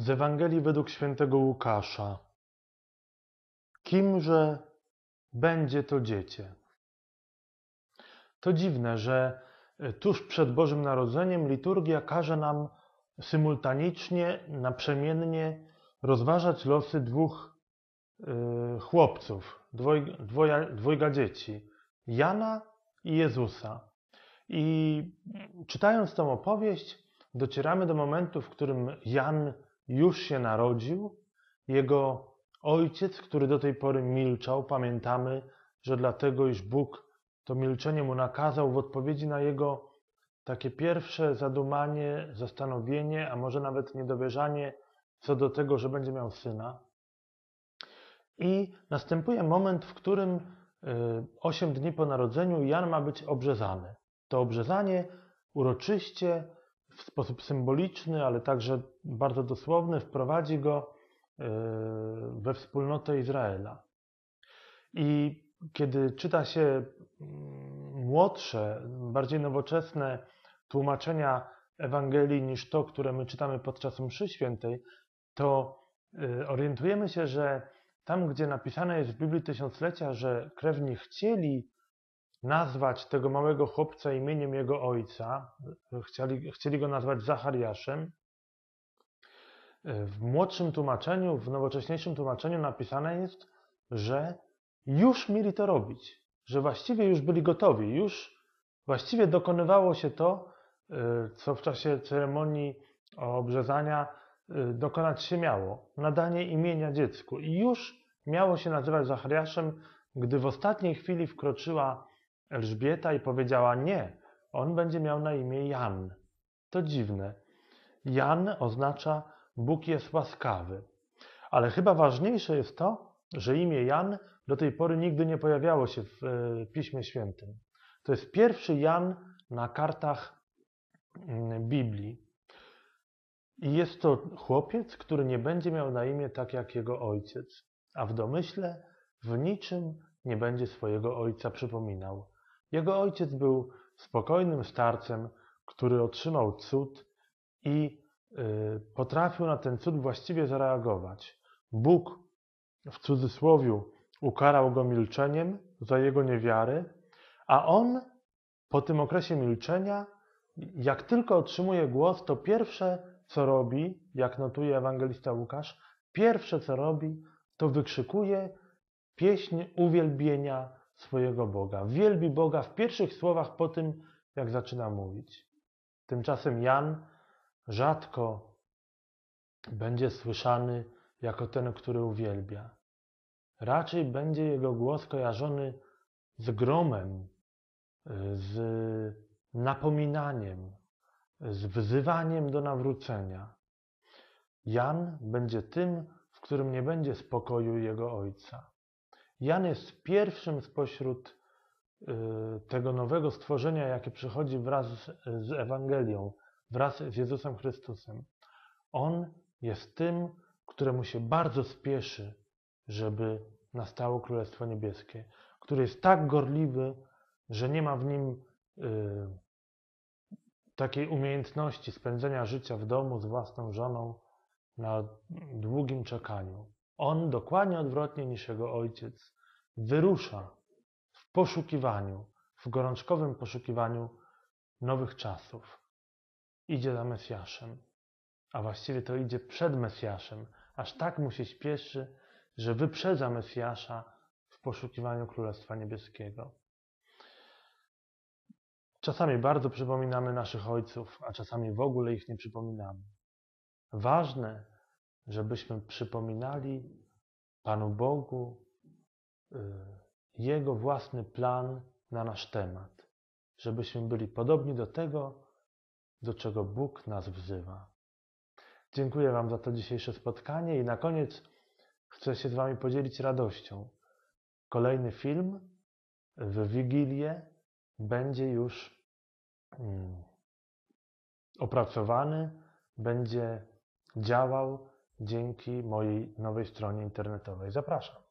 Z Ewangelii według świętego Łukasza. Kimże będzie to dziecię? To dziwne, że e, tuż przed Bożym Narodzeniem liturgia każe nam symultanicznie, naprzemiennie rozważać losy dwóch y, chłopców, dwoj, dwoja, dwojga dzieci, Jana i Jezusa. I czytając tą opowieść, docieramy do momentu, w którym Jan już się narodził. Jego ojciec, który do tej pory milczał, pamiętamy, że dlatego, iż Bóg to milczenie mu nakazał w odpowiedzi na jego takie pierwsze zadumanie, zastanowienie, a może nawet niedowierzanie co do tego, że będzie miał syna. I następuje moment, w którym y, osiem dni po narodzeniu Jan ma być obrzezany. To obrzezanie uroczyście w sposób symboliczny, ale także bardzo dosłowny wprowadzi go e, we wspólnotę Izraela. I kiedy czyta się mm, młodsze, bardziej nowoczesne tłumaczenia Ewangelii niż to, które my czytamy podczas mszy świętej, to e, orientujemy się, że tam, gdzie napisane jest w Biblii Tysiąclecia, że krewni chcieli nazwać tego małego chłopca imieniem jego ojca. Chcieli, chcieli go nazwać Zachariaszem. W młodszym tłumaczeniu, w nowocześniejszym tłumaczeniu napisane jest, że już mieli to robić, że właściwie już byli gotowi, już właściwie dokonywało się to, y, co w czasie ceremonii obrzezania y, dokonać się miało nadanie imienia dziecku. I już miało się nazywać Zachariaszem, gdy w ostatniej chwili wkroczyła Elżbieta i powiedziała nie, on będzie miał na imię Jan. To dziwne. Jan oznacza Bóg jest łaskawy. Ale chyba ważniejsze jest to, że imię Jan do tej pory nigdy nie pojawiało się w e, Piśmie Świętym. To jest pierwszy Jan na kartach mm, Biblii. I jest to chłopiec, który nie będzie miał na imię tak jak jego ojciec, a w domyśle w niczym nie będzie swojego ojca przypominał. Jego ojciec był spokojnym starcem, który otrzymał cud i y, potrafił na ten cud właściwie zareagować. Bóg w cudzysłowie ukarał go milczeniem za jego niewiary, a on po tym okresie milczenia, jak tylko otrzymuje głos, to pierwsze co robi, jak notuje ewangelista Łukasz, pierwsze co robi, to wykrzykuje pieśń uwielbienia swojego Boga. Wielbi Boga w pierwszych słowach po tym, jak zaczyna mówić. Tymczasem Jan rzadko będzie słyszany jako ten, który uwielbia. Raczej będzie jego głos kojarzony z gromem, z napominaniem, z wzywaniem do nawrócenia. Jan będzie tym, w którym nie będzie spokoju jego ojca. Jan jest pierwszym spośród y, tego nowego stworzenia, jakie przychodzi wraz z Ewangelią, wraz z Jezusem Chrystusem. On jest tym, któremu się bardzo spieszy, żeby nastało Królestwo Niebieskie, który jest tak gorliwy, że nie ma w nim y, takiej umiejętności spędzenia życia w domu z własną żoną na długim czekaniu. On dokładnie odwrotnie niż jego ojciec wyrusza w poszukiwaniu, w gorączkowym poszukiwaniu nowych czasów. Idzie za Mesjaszem, a właściwie to idzie przed Mesjaszem. Aż tak mu się śpieszy, że wyprzedza Mesjasza w poszukiwaniu Królestwa Niebieskiego. Czasami bardzo przypominamy naszych ojców, a czasami w ogóle ich nie przypominamy. Ważne, żebyśmy przypominali Panu Bogu Jego własny plan na nasz temat, żebyśmy byli podobni do tego, do czego Bóg nas wzywa. Dziękuję Wam za to dzisiejsze spotkanie i na koniec chcę się z Wami podzielić radością. Kolejny film w Wigilię będzie już mm, opracowany, będzie działał dzięki mojej nowej stronie internetowej. Zapraszam.